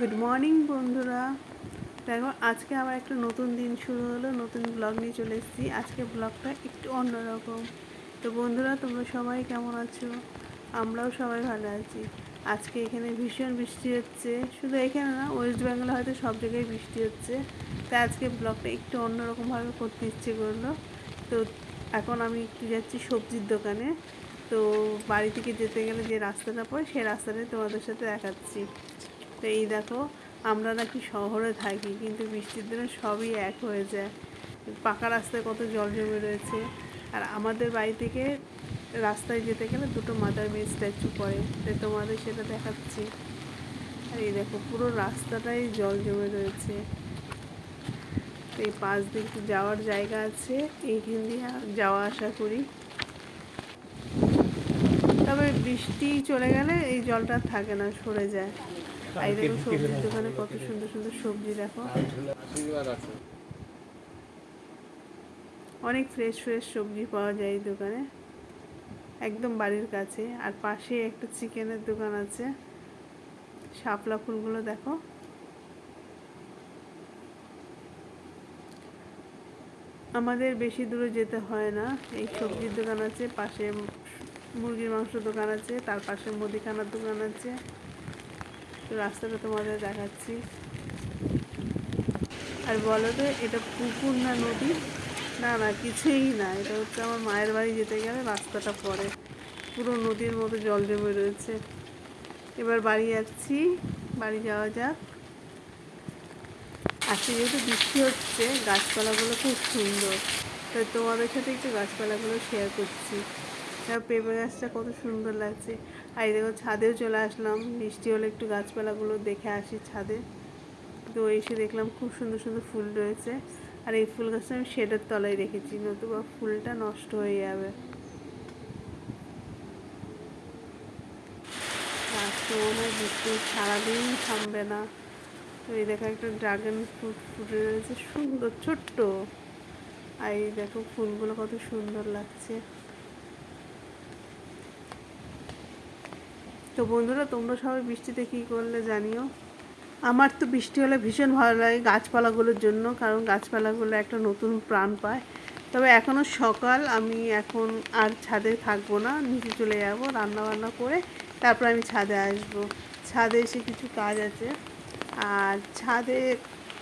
Good morning বন্ধুরা। দেখো, আজকে আবার একটা নতুন দিন শুরু হলো, নতুন ব্লগ নিয়ে চলে এসেছি। আজকে ব্লগটা একটু অন্যরকম। তো বন্ধুরা, তোমরা সবাই কেমন আছো? আমরাও সবাই ভালো আছি। আজকে এখানে ভীষণ বৃষ্টি হচ্ছে। শুধু এখানে না ওয়েস্ট বেঙ্গলে হয়তো সব জায়গায় বৃষ্টি হচ্ছে। তাই আজকে ব্লগটা একটু অন্যরকমভাবে করতে ইচ্ছে করল। তো এখন আমি একটু যাচ্ছি সবজির দোকানে। তো বাড়ি থেকে যেতে গেলে যে রাস্তাটা পড়ে, সেই রাস্তাটাই তোমাদের সাথে দেখাচ্ছি। তো এই দেখো, আমরা নাকি শহরে থাকি, কিন্তু বৃষ্টির দিনে সবই এক হয়ে যায়। পাকা রাস্তায় কত জল জমে রয়েছে। আর আমাদের বাড়ি থেকে রাস্তায় যেতে গেলে দুটো মাদার মেয়ে স্ট্যাচু পড়ে, তাই তোমাদের সেটা দেখাচ্ছি। আর এই দেখো, পুরো রাস্তাটাই জল জমে রয়েছে। তো এই পাশ দিক যাওয়ার জায়গা আছে, এইখান দিয়ে যাওয়া আসা করি। তবে বৃষ্টি চলে গেলে এই জলটা থাকে না, সরে যায়। আর এই দেখো সবজির দোকানে কত সুন্দর সুন্দর সবজি দেখো। অনেক ফ্রেশ ফ্রেশ সবজি পাওয়া যায় এই দোকানে। একদম বাড়ির কাছে। আর পাশে একটা চিকেনের দোকান আছে। শাপলা ফুলগুলো দেখো। আমাদের বেশি দূরে যেতে হয় না। এই সবজির দোকান আছে পাশে মুরগির মাংস দোকান আছে তার পাশে মুদিখানার দোকান আছে। তো রাস্তাটা তোমাদের দেখাচ্ছি। আর বলো তো, এটা পুকুর না নদী? না না, কিছুই না। এটা হচ্ছে আমার মায়ের বাড়ি যেতে গেলে রাস্তাটা পড়ে। পুরো নদীর মতো জল জমে রয়েছে। এবার বাড়ি যাচ্ছি। বাড়ি যাওয়া যাক। আজকে যেহেতু বৃষ্টি হচ্ছে, গাছপালাগুলো খুব সুন্দর। তাই তোমাদের সাথে একটু গাছপালাগুলো শেয়ার করছি। পেঁপে গাছটা কত সুন্দর লাগছে। আর দেখো ছাদেও চলে আসলাম। বৃষ্টি হলে একটু গাছপালাগুলো দেখে আসি ছাদে। তো এসে দেখলাম খুব সুন্দর সুন্দর ফুল রয়েছে। আর এই ফুল গাছটা আমি শেডের তলায় রেখেছি, নতুবা ফুলটা নষ্ট হয়ে যাবে। বৃষ্টি সারাদিন থামবে না। তো এই দেখো একটা ড্রাগন ফ্রুট ফুটে রয়েছে, সুন্দর, ছোট্ট। আর এই দেখো ফুলগুলো কত সুন্দর লাগছে। তো বন্ধুরা, তোমরা সবাই বৃষ্টিতে কী করলে জানিও। আমার তো বৃষ্টি হলে ভীষণ ভালো লাগে গাছপালাগুলোর জন্য, কারণ গাছপালাগুলো একটা নতুন প্রাণ পায়। তবে এখনও সকাল, আমি এখন আর ছাদে থাকব না, নিচে চলে যাব রান্না বান্না করে, তারপর আমি ছাদে আসব। ছাদে এসে কিছু কাজ আছে, আর ছাদে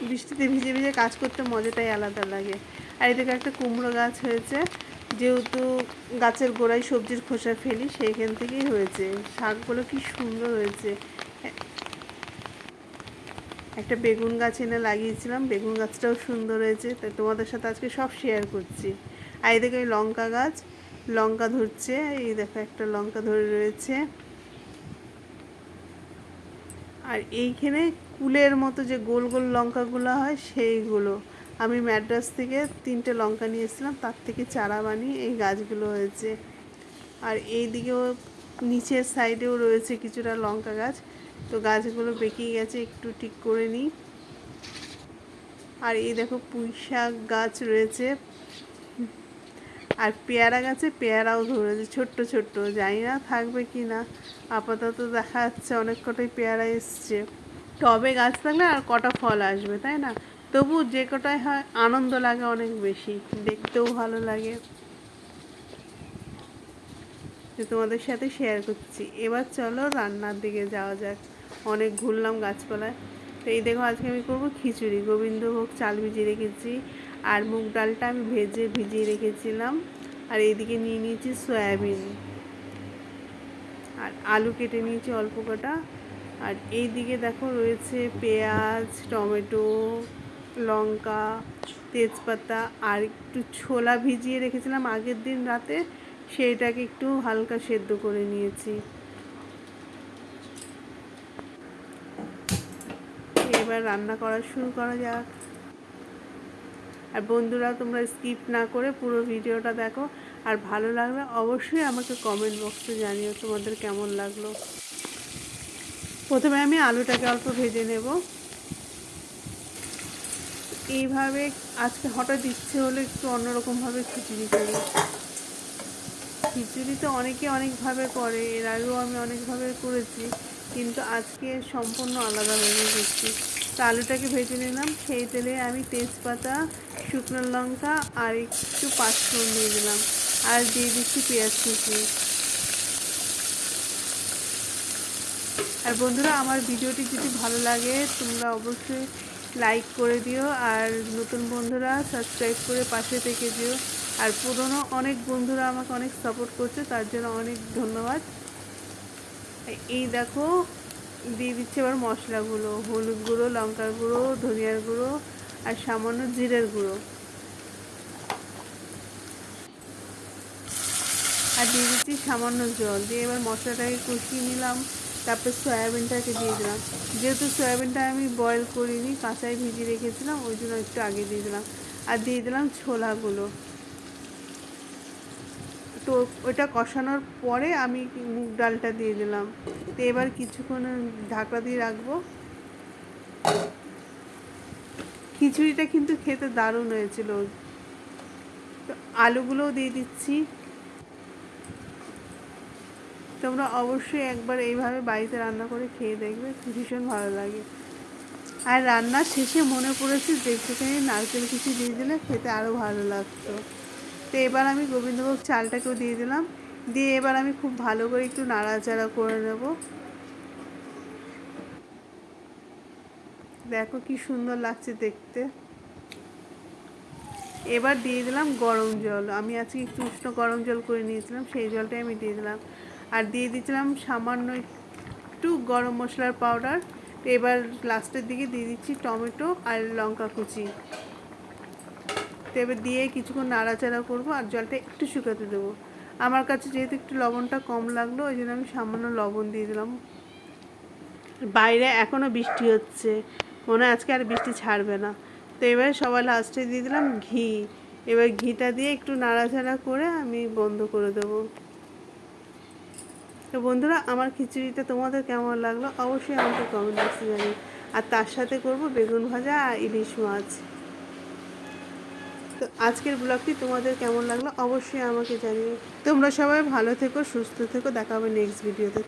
বৃষ্টিতে ভিজে ভিজে কাজ করতে মজাটাই আলাদা লাগে। আর এদিকে একটা কুমড়ো গাছ হয়েছে যেহেতু গাছের গোড়ায় সবজির খোসা ফেলি, সেইখান থেকেই হয়েছে। শাকগুলো কি সুন্দর হয়েছে। একটা বেগুন গাছ এনে লাগিয়েছিলাম, বেগুন গাছটাও সুন্দর হয়েছে। তাই তোমাদের সাথে আজকে সব শেয়ার করছি। আর এই দেখো লঙ্কা গাছ, লঙ্কা ধরছে। এই দেখো, একটা লঙ্কা ধরে রয়েছে। আর এইখানে কুলের মতো যে গোল গোল লঙ্কাগুলো হয়, সেইগুলো। আমি ম্যাড্রাস থেকে তিনটে লঙ্কা নিয়ে এসেছিলাম তার থেকে চারা বানিয়ে এই গাছগুলো হয়েছে। আর এই দিকেও নিচের সাইডেও রয়েছে কিছুটা লঙ্কা গাছ। তো গাছগুলো বেঁকে গেছে, একটু ঠিক করে নিই। আর এই দেখো পুঁই শাক গাছ রয়েছে। আর পেয়ারা গাছে পেয়ারাও ধরেছে, ছোট্ট ছোট্ট, জানি না থাকবে কি না। আপাতত দেখা যাচ্ছে অনেক কটাই পেয়ারা এসছে। টবে গাছ থাকলে আর কটা ফল আসবে, তাই না? তবু যে কটাই হয় আনন্দ লাগে অনেক বেশি, দেখতেও ভালো লাগে। যে তোমাদের সাথে শেয়ার করছি। এবার চলো রান্নার দিকে যাওয়া যাক। অনেক ঘুরলাম গাছপালায়। তো এই দেখো আজকে আমি করব খিচুড়ি। গোবিন্দভোগ চাল ভিজিয়ে রেখেছি আর মুগ ডালটা আমি ভেজে ভিজিয়ে রেখেছিলাম। আর এইদিকে নিয়ে নিয়েছি সয়াবিন। আর আলু কেটে নিয়েছি অল্প কটা। আর এই দিকে দেখো রয়েছে পেঁয়াজ, টমেটো লঙ্কা, তেজপাতা আর একটু ছোলা ভিজিয়ে রেখেছিলাম আগের দিন রাতে। সেইটাকে একটু হালকা সেদ্ধ করে নিয়েছি। এবার রান্না করা শুরু করা যাক। আর বন্ধুরা, তোমরা স্কিপ না করে পুরো ভিডিওটা দেখো। আর ভালো লাগলে অবশ্যই আমাকে কমেন্ট বক্সে জানিও তোমাদের কেমন লাগল। প্রথমে আমি আলুটাকে অল্প ভেজে নেব। এইভাবে আজকে হঠাৎ ইচ্ছে হলে একটু অন্যরকমভাবে খিচুড়ি করি। খিচুড়ি তো অনেকে অনেকভাবে করে, এর আগেও আমি অনেকভাবে করেছি, কিন্তু আজকে সম্পূর্ণ আলাদা আলাদাভাবে করছি তো আলুটাকে ভেজে নিলাম, সেই তেলে আমি তেজপাতা, শুকনো লঙ্কা আর একটু পাঁচফোড়ন দিয়ে দিলাম। আর দিয়ে দিচ্ছি পেঁয়াজ কুচি। আর বন্ধুরা, আমার ভিডিওটি যদি ভালো লাগে, তোমরা অবশ্যই লাইক করে দিও আর নতুন বন্ধুরা সাবস্ক্রাইব করে পাশে থেকে দিও আর পুরনো অনেক বন্ধুরা আমাকে অনেক সাপোর্ট করছে, তার জন্য অনেক ধন্যবাদ। এই দেখো, দিয়ে দিচ্ছে এবার মশলাগুলো হলুদ গুঁড়ো, লঙ্কার গুঁড়ো, ধনিয়ার গুঁড়ো আর সামান্য জিরের গুঁড়ো। আর দিয়ে দিচ্ছি সামান্য জল, দিয়ে এবার মশলাটাকে কষিয়ে নিলাম। তারপর সয়াবিনটাকে দিয়ে দিলাম। যেহেতু সয়াবিনটা আমি বয়েল করিনি কাঁচাই ভিজিয়ে রেখেছিলাম, ওই জন্য একটু আগে দিয়ে দিলাম। আর দিয়ে দিলাম ছোলাগুলো। তো ওটা কষানোর পরে আমি মুগ ডালটা দিয়ে দিলাম। তো এবার কিছুক্ষণ ঢাকা দিয়ে রাখব। খিচুড়িটা কিন্তু খেতে দারুণ হয়েছিল। তো আলুগুলোও দিয়ে দিচ্ছি। তোমরা অবশ্যই একবার এইভাবে বাড়িতে রান্না করে খেয়ে দেখবে, ভীষণ ভালো লাগে। আর রান্নার শেষে মনে পড়েছে যেখানে নারকেল কিছু দিয়ে দিলে খেতে আরও ভালো লাগতো। তো এবার আমি গোবিন্দভোগ চালটাকেও দিয়ে দিলাম। দিয়ে এবার আমি খুব ভালো করে একটু নাড়াচাড়া করে নেব। দেখো কি সুন্দর লাগছে দেখতে। এবার দিয়ে দিলাম গরম জল। আমি আজকে একটু উষ্ণ গরম জল করে নিয়েছিলাম, সেই জলটাই আমি দিয়ে দিলাম। আর দিয়ে দিয়েছিলাম সামান্য একটু গরম মশলার পাউডার এবার লাস্টের দিকে দিয়ে দিচ্ছি টমেটো আর লঙ্কা কুচি। তো এবার দিয়ে কিছুক্ষণ নাড়াচাড়া করব আর জলটা একটু শুকাতে দেবো। আমার কাছে যেহেতু একটু লবণটা কম লাগল, ওই জন্য আমি সামান্য লবণ দিয়ে দিলাম। বাইরে এখনও বৃষ্টি হচ্ছে, মনে হয় আজকে আর বৃষ্টি ছাড়বে না। তো এবার সবাই লাস্টে দিয়ে দিলাম ঘি। এবার ঘিটা দিয়ে একটু নাড়াচাড়া করে আমি বন্ধ করে দেবো। তো বন্ধুরা, আমার খিচুড়িটা তোমাদের কেমন লাগল অবশ্যই আমাকে কমেন্ট বক্সে জানি আর তার সাথে করব বেগুন ভাজা আর ইলিশ মাছ। তো আজকের ব্লগটি তোমাদের কেমন লাগল অবশ্যই আমাকে জানিও। তোমরা সবাই ভালো থেকো, সুস্থ থেকো, দেখা হবে নেক্সট ভিডিওতে